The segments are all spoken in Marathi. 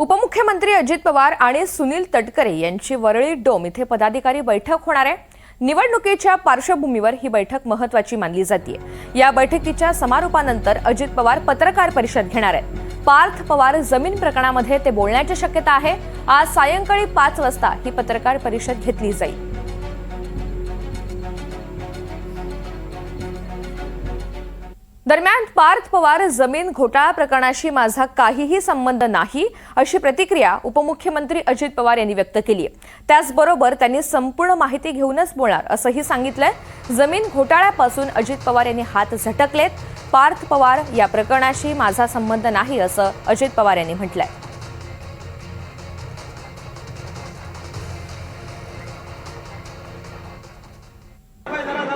उपमुख्यमंत्री अजित पवार आणि सुनील तटकरे यांची वरळी डोम इथे पदाधिकारी बैठक होणार आहे. निवडणुकीच्या पार्श्वभूमीवर ही बैठक महत्वाची मानली जाते या बैठकीच्या समारोपानंतर अजित पवार पत्रकार परिषद घेणार आहेत. पार्थ पवार जमीन प्रकरणामध्ये ते बोलण्याची शक्यता आहे. आज सायंकाळी पाच वाजता ही पत्रकार परिषद घेतली जाईल. दरम्यान पार्थ पवार जमीन घोटाळा प्रकरणाशी माझा काहीही संबंध नाही अशी प्रतिक्रिया उपमुख्यमंत्री अजित पवार यांनी व्यक्त केली आहे. त्याचबरोबर त्यांनी संपूर्ण माहिती घेऊनच बोलणार असंही सांगितलंय. जमीन घोटाळ्यापासून अजित पवार यांनी हात झटकलेत. पार्थ पवार या प्रकरणाशी माझा संबंध नाही असं अजित पवार यांनी म्हटलंय.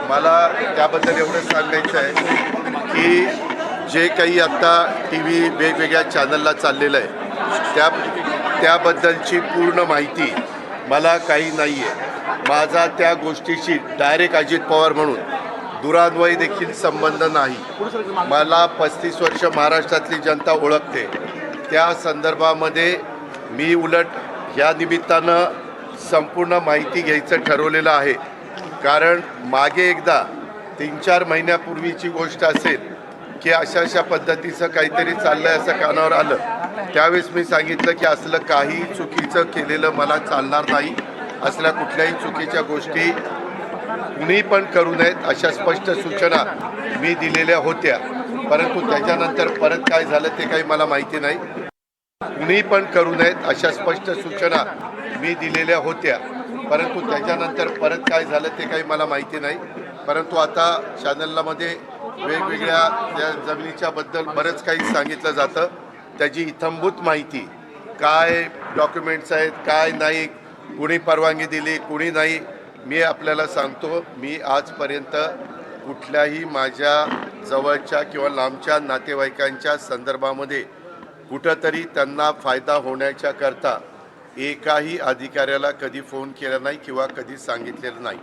मला त्याबद्दल एवढंच सांगायचं आहे. की जे काही आत्ता टी व्ही वेगवेगळ्या चॅनलला चाललेलं आहे त्या त्याबद्दलची पूर्ण माहिती मला काही नाही आहे माझा त्या गोष्टीशी डायरेक्ट अजित पवार म्हणून दुरान्वयी देखील संबंध नाही. मला पस्तीस वर्ष महाराष्ट्रातली जनता ओळखते. त्या संदर्भामध्ये मी उलट ह्या निमित्तानं संपूर्ण माहिती घ्यायचं ठरवलेलं आहे. कारण मागे एकदा तीन चार महिन्यापूर्वीची गोष्ट असेल की अशा अशा पद्धतीचं काहीतरी चाललं आहे असं कानावर आलं त्यावेळेस मी सांगितलं की असलं काही चुकीचं केलेलं मला चालणार नाही. असल्या कुठल्याही चुकीच्या गोष्टी कुणी पण करू नयेत अशा स्पष्ट सूचना मी दिलेल्या होत्या. परंतु त्याच्यानंतर परत काय झालं ते काही मला माहिती नाही. कुणी पण करू नयेत अशा स्पष्ट सूचना मी दिलेल्या होत्या. परंतु त्याच्यानंतर परत काय झालं ते काही मला माहिती नाही. परंतु आता चॅनलमध्ये वेगवेगळ्या त्या जमिनीच्या बद्दल बरंच काही सांगितलं जातं. त्याची इथंभूत माहिती काय डॉक्युमेंट्स आहेत काय नाही कुणी परवानगी दिली कुणी नाही मी आपल्याला सांगतो. मी आजपर्यंत कुठल्याही माझ्या जवळच्या किंवा लांबच्या नातेवाईकांच्या संदर्भामध्ये कुठंतरी त्यांना फायदा होण्याच्या करता एकाही अधिकाऱ्याला कधी फोन केला नाही किंवा कधी सांगितलेलं नाही.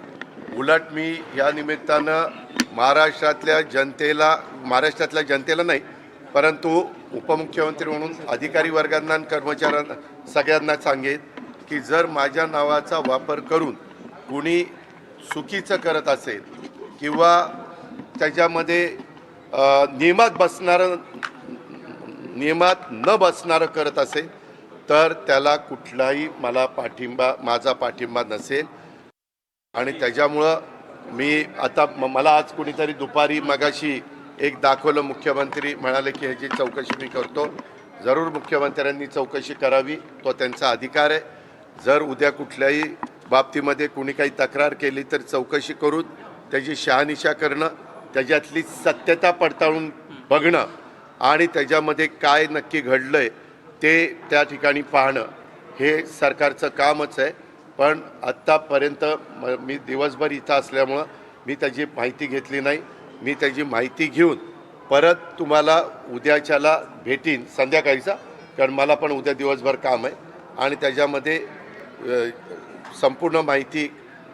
उलट मी या निमित्तानं महाराष्ट्रातल्या जनतेला महाराष्ट्रातल्या जनतेला नाही परंतु उपमुख्यमंत्री म्हणून अधिकारी वर्गांना आणि कर्मचाऱ्यांना सगळ्यांना सांगेन की जर माझ्या नावाचा वापर करून कुणी चुकीचं करत असेल किंवा त्याच्यामध्ये नियमात बसणारं नियमात न बसणारं करत असेल तर त्याला कुठलाही मला पाठिंबा माझा पाठिंबा नसेल. आणि त्याच्यामुळं मी आता म- मला आज कुणीतरी दुपारी मगाशी एक दाखवलं मुख्यमंत्री म्हणाले की ह्याची चौकशी मी करतो. जरूर मुख्यमंत्र्यांनी चौकशी करावी तो त्यांचा अधिकार आहे. जर उद्या कुठल्याही बाबतीमध्ये कुणी काही तक्रार केली तर चौकशी करून त्याची शहानिशा करणं त्याच्यातली सत्यता पडताळून बघणं आणि त्याच्यामध्ये काय नक्की घडलं आहे ते त्या ठिकाणी पाहणं हे सरकारचं कामच आहे. पण आत्तापर्यंत म- मी दिवसभर इथं असल्यामुळं मी त्याची माहिती घेतली नाही. मी त्याची माहिती घेऊन परत तुम्हाला उद्याच्याला भेटीन संध्याकाळीचा कारण मला पण उद्या दिवसभर काम आहे. आणि त्याच्यामध्ये संपूर्ण माहिती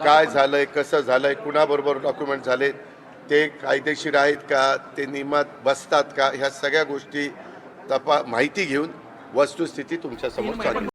काय झालं आहे कसं झालं आहे कुणाबरोबर डॉक्युमेंट झाले ते कायदेशीर आहेत का ते नियमात बसतात का ह्या सगळ्या गोष्टी तपा माहिती घेऊन वस्तुस्थिती तुमच्यासमोर सांगेन